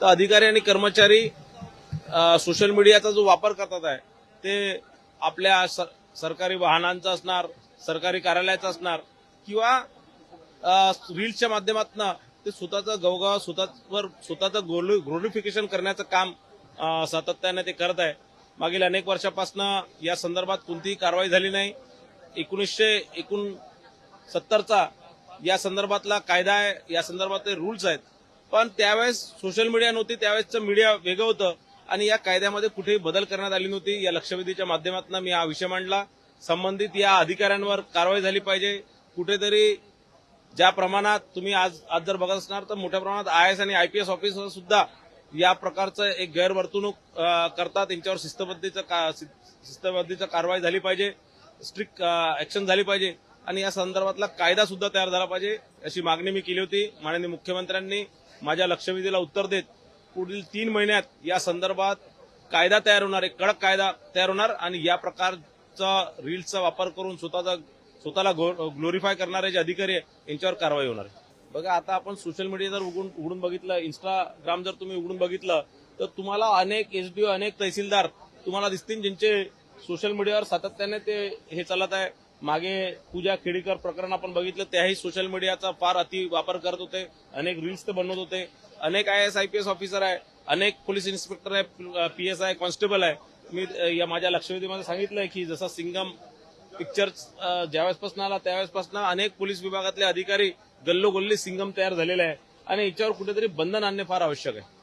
तर अधिकारी आणि कर्मचारी सोशल मीडियाचा जो वापर करतात आहे ते आपल्या स- सरकारी वाहनांचा असणार सरकारी कार्यालयाचा असणार किंवा रील्सच्या माध्यमातून ते स्वतःचं गवगाव स्वतःवर स्वतःचं ग्लोरिफिकेशन करण्याचं काम सातत्याने ते करत आहे. मागील अनेक वर्षापासून या संदर्भात कोणतीही कारवाई झाली नाही. एकोणीसशे एकूण सत्तरचा या संदर्भातला कायदा आहे या संदर्भातले रूल्स आहेत. पण त्यावेळेस सोशल मीडिया नव्हती त्यावेळेसचं मीडिया वेगळं होतं. आणि या कायद्यामध्ये कुठेही बदल करण्यात आली नव्हती. या लक्षवेधीच्या माध्यमातून मी हा विषय मांडला. संबंधित या अधिकाऱ्यांवर कारवाई झाली पाहिजे. कुठेतरी ज्या प्रमाणात तुम्ही आज आज जर बघत असणार तर मोठ्या प्रमाणात आय एस आणि आयपीएस ऑफिसर सुद्धा या प्रकारचं एक गैरवर्तणूक करतात. त्यांच्यावर शिस्तबद्धीचं का- शिस्तबद्धीचं कारवाई झाली पाहिजे. स्ट्रिक्ट ऍक्शन झाली पाहिजे. आणि या संदर्भातला कायदा सुद्धा तयार झाला पाहिजे अशी मागणी मी केली होती. माननीय मुख्यमंत्र्यांनी माझ्या लक्षवेधीला उत्तर देत पुढील तीन महिन्यात या संदर्भात कायदा तयार होणार आहे. कडक कायदा तयार होणार आणि या प्रकारचा रील्सचा वापर करून स्वतःचा स्वतःला ग्लोरीफाय करणारे जे अधिकारी आहे यांच्यावर कारवाई होणार आहे. बघा आता आपण सोशल मीडिया जर उघडून उघडून बघितलं इंस्टाग्राम जर तुम्ही उघडून बघितलं तर तुम्हाला अनेक एसडीओ अनेक तहसीलदार तुम्हाला दिसतील ज्यांचे सोशल मीडियावर सातत्याने ते हे चालत आहे. मागे पूजा खेडीकर प्रकरण आपण बघितलं त्याही सोशल मीडियाचा फार अति वापर करत होते. अनेक रील्स ते बनवत होते. अनेक IAS I P S officer आहे. अनेक पोलीस इन्स्पेक्टर आहे पी एस आय कॉन्स्टेबल आहे. मी या माझ्या लक्षवेधीमध्ये सांगितलंय की जसा सिंगम पिक्चर ज्यावेळेसपासून आला त्यावेळेसपासून अनेक पोलीस विभागातले अधिकारी गल्लोगल्ली सिंगम तयार झालेले आहे. आणि याच्यावर कुठेतरी बंधन आणणे फार आवश्यक आहे.